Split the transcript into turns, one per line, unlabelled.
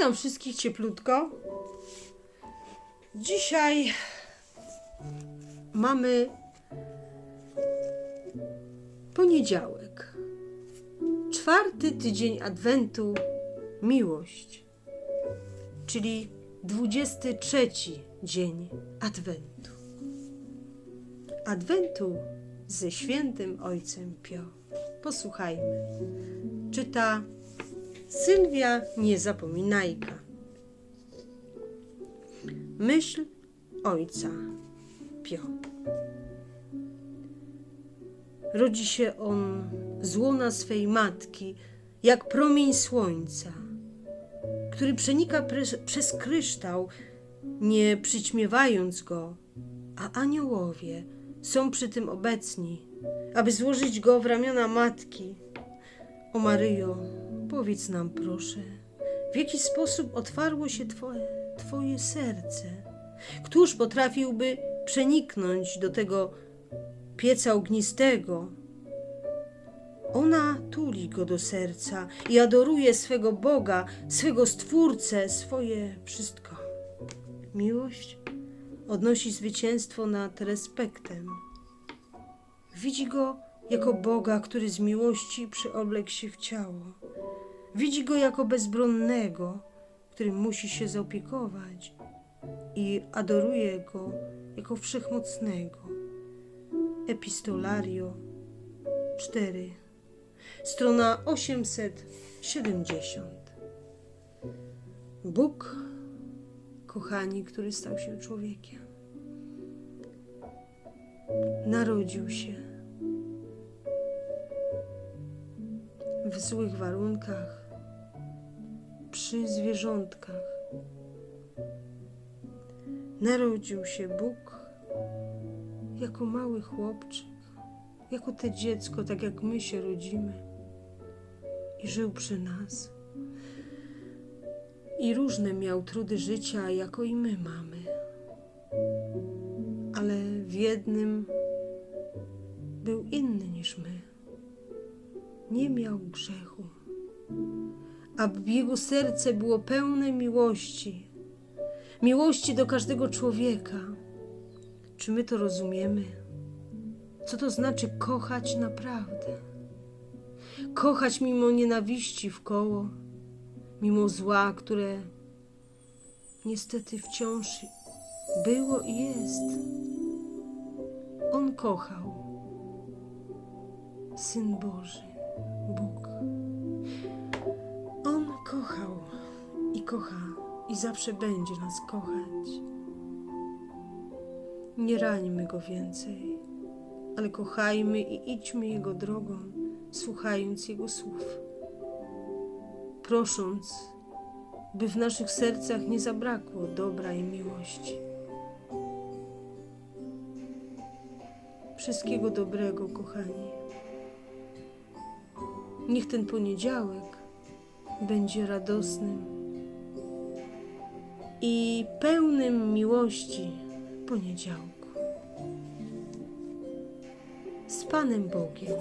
Witam wszystkich cieplutko. Dzisiaj mamy poniedziałek. Czwarty tydzień Adwentu Miłość, czyli 23 dzień Adwentu. Adwentu ze świętym Ojcem Pio. Posłuchajmy. Czyta Sylwia Niezapominajka. Myśl ojca Pio. Rodzi się on z łona swej matki, jak promień słońca, który przenika przez kryształ, nie przyćmiewając go, a aniołowie są przy tym obecni, aby złożyć go w ramiona matki. O Maryjo, powiedz nam proszę, w jaki sposób otwarło się twoje, twoje serce? Któż potrafiłby przeniknąć do tego pieca ognistego? Ona tuli go do serca i adoruje swego Boga, swego Stwórcę, swoje wszystko. Miłość odnosi zwycięstwo nad respektem. Widzi go jako Boga, który z miłości przyobległ się w ciało. Widzi go jako bezbronnego, którym musi się zaopiekować i adoruje go jako wszechmocnego. Epistolario 4, strona 870. Bóg, kochani, który stał się człowiekiem, narodził się złych warunkach, przy zwierzątkach. Narodził się Bóg jako mały chłopczyk, jako te dziecko, tak jak my się rodzimy, i żył przy nas. I różne miał trudy życia, jako i my mamy. Ale w jednym był inny niż my nie miał grzechu, aby jego serce było pełne miłości, miłości do każdego człowieka. Czy my to rozumiemy? Co to znaczy kochać naprawdę? Kochać mimo nienawiści w koło, mimo zła, które niestety wciąż było i jest. On kochał. Syn Boży. Bóg. On kochał i kocha i zawsze będzie nas kochać. Nie rańmy go więcej, ale kochajmy i idźmy jego drogą, słuchając jego słów. Prosząc, by w naszych sercach nie zabrakło dobra i miłości. Wszystkiego dobrego, kochani. Niech ten poniedziałek będzie radosnym i pełnym miłości poniedziałku. Z Panem Bogiem.